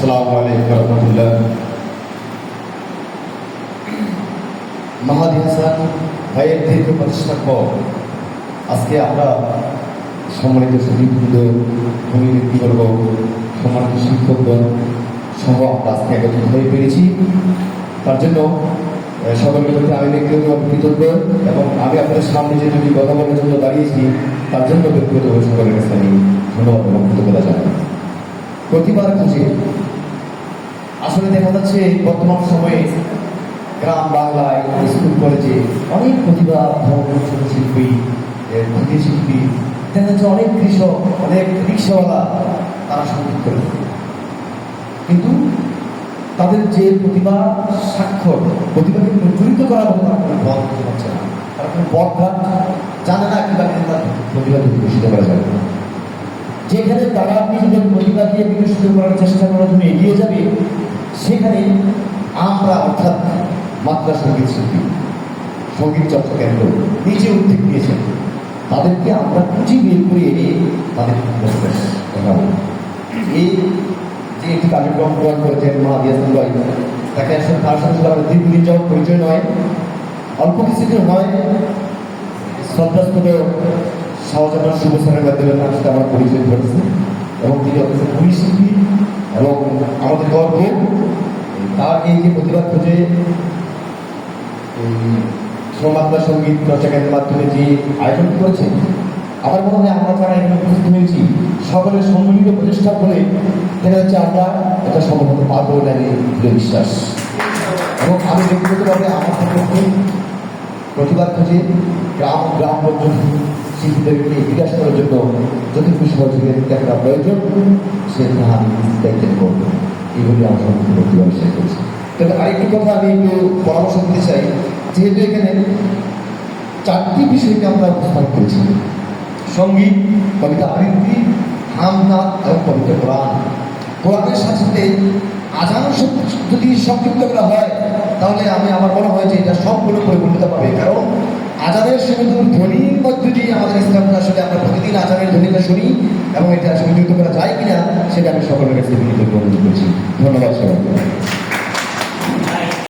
আসসালামু আলাইকুম রহমতুল্লাহ। মাহাদি হাসান ভাইয়ের দীর্ঘ প্রচেষ্টার পর আজকে আমরা সম্মানিত সুদীপবৃন্দ ভূমি সম্মানিত শিক্ষকগণ সহ আমরা আজকে একত্রিত হয়ে পেরেছি। তার জন্য সকলের প্রতি আমি ব্যক্তিগতভাবে কৃতজ্ঞ এবং আমি আপনাদের সামনে যে দুটি কথা বলার জন্য দাঁড়িয়েছি, তার জন্য ব্যক্তিগতভাবে সকলের কাছে আমি ধন্যবাদ এবং কৃতজ্ঞতা জানাই। প্রতিবার খুঁজে আসলে দেখা যাচ্ছে বর্তমান সময়ে গ্রাম বাংলায়, স্কুল, কলেজে অনেক প্রতিভা ছোট শিল্পী ক্ষুদ্র শিল্পী, দেখা যাচ্ছে অনেক কৃষক, অনেক রিক্সাওয়ালা তারা সংগীত করে কিন্তু তাদের যে প্রতিভা, স্বাক্ষর, প্রতিভাকে প্রচলিত করার মতো তারা কোনো পথ খুঁজে পাচ্ছে না। তারা কোনো পথঘাট জানে না কীভাবে তার প্রতিভাকে বিকশিত করা যাবে যেখানে তারা নিজেদের প্রতিভাকে বিকশিত করার চেষ্টা করার জন্য এগিয়ে যাবে সেখানে আমরা অর্থাৎ মাত্রা সংগীত শিল্পী, সংগীত চর্চা কেন্দ্র নিজে উদ্যোগ নিয়েছেন তাদেরকে আমরা খুঁজে বের করে এনে তাদের বলি। এই যে একটি কার্যক্রম প্রদান করেছেন মা দিয়াসুল ভাই তাকে আসলে তার সাথে সাথে দীর্ঘদিন যাওয়ার পরিচয় নয়, অল্প কিছুদিন হয় শ্রদ্ধাস্পদ শাহজাহান শুভ স্যারের মাধ্যমে তার সাথে আমার পরিচয় ঘটেছে এবং তিনি অত্যন্ত ভূমি শিল্পী এবং আমাদের গর্ব তার এই যে প্রতিভা খুঁজে শ্রমাত্মা সংগীত চর্চা কেন্দ্রের মাধ্যমে যে আয়োজন করেছে, আমার মনে হয় আমরা যারা এখানে উপস্থিত হয়েছি, সকলের সম্মিলিত প্রচেষ্টা করে দেখা যাচ্ছে আমরা এটা সম্ভব হতে পারব এটা দৃঢ় বিশ্বাস। এবং আমি ব্যক্তিগতভাবে আমার পক্ষে প্রতিবাদ খুঁজে গ্রাম গ্রাম পর্যন্ত শিল্পীদেরকে বিকাশ করার জন্য যতটুকু সহযোগিতা একটা প্রয়োজন সেটা আমি দায়িত্ব এইগুলি আমার আরেকটি কথা আমি একটু পরামর্শ দিতে চাই, যেহেতু এখানে চারটি বিষয়কে আমরা উপস্থাপন করেছি। সংগীত, কবিতা আবৃত্তি হামনাথ এবং পবিত্র কোরআন। কোরআনের সাথে সাথে আজান যদি সংযুক্ত করা হয়, তাহলে আমি আমার মনে হয় যে এটা সবগুলো পরিপূর্ণতা পাবে। কারণ আজানের সুমধুর ধ্বনির মধ্যে দিয়ে আমাদের ইসলামটা আসলে আমরা প্রতিদিন আজানের ধ্বনিটা শুনি এবং এটা সংযুক্ত করা যায় কিনা, সেটা আমি সকলের কাছে বিনীত অনুরোধ করছি। ধন্যবাদ সবাই